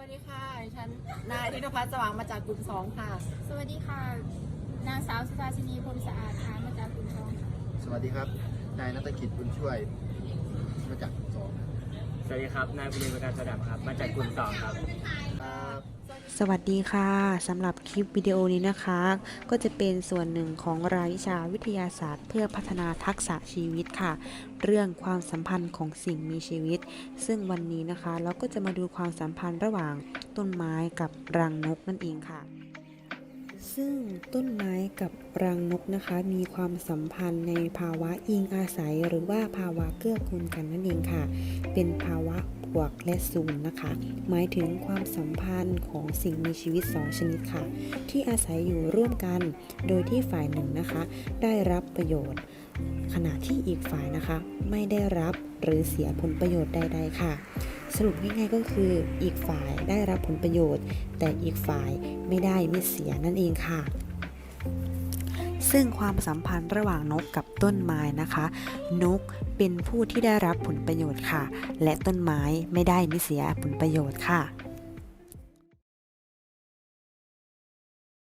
วัสดีค่ะดิฉันนายธินพัฒน์สว่างมาจากกลุ่มสองค่ะ สวัสดีค่ะ นางสาวสุธาชินีพรหมสะอาดค่ะมาจากกรุงทองค่ะ สวัสดีครับ นายนัตกิจบุญช่วย มาจากสอง สวัสดีครับ นายบุญประการสดับครับ มาจากกลุ่มสองครับครับ สวัสดีค่ะสำหรับคลิปวิดีโอนี้นะคะ ก็จะเป็นส่วนหนึ่งของรายวิชาวิทยาศาสตร์ เพื่อพัฒนาทักษะชีวิตค่ะ เรื่องความสัมพันธ์ของสิ่งมีชีวิต ซึ่งวันนี้นะคะ เราก็จะมาดูความสัมพันธ์ระหว่างต้นไม้กับรังนกนั่นเองค่ะ ซึ่งต้นไม้กับรังนกนะคะ มีความสัมพันธ์ในภาวะอิงอาศัย หรือว่าภาวะเกื้อกูลกันนั่นเองค่ะ เป็นภาวะ บวกและศูนย์นะคะ หมายถึงความสัมพันธ์ของสิ่งมีชีวิต 2 ชนิดค่ะ ที่อาศัยอยู่ร่วมกัน โดยที่ฝ่ายหนึ่งนะคะ ได้รับประโยชน์ ขณะที่อีกฝ่ายนะคะ ไม่ได้รับหรือเสียผลประโยชน์ใด ๆ ค่ะ สรุปง่ายๆก็คืออีกฝ่ายได้รับผลประโยชน์ แต่อีกฝ่ายไม่ได้ไม่เสียนั่นเองค่ะ ซึ่งความสัมพันธ์ระหว่างนกกับต้นไม้นะคะ นกเป็นผู้ที่ได้รับผลประโยชน์ค่ะ และต้นไม้ไม่ได้ไม่เสียผลประโยชน์ค่ะ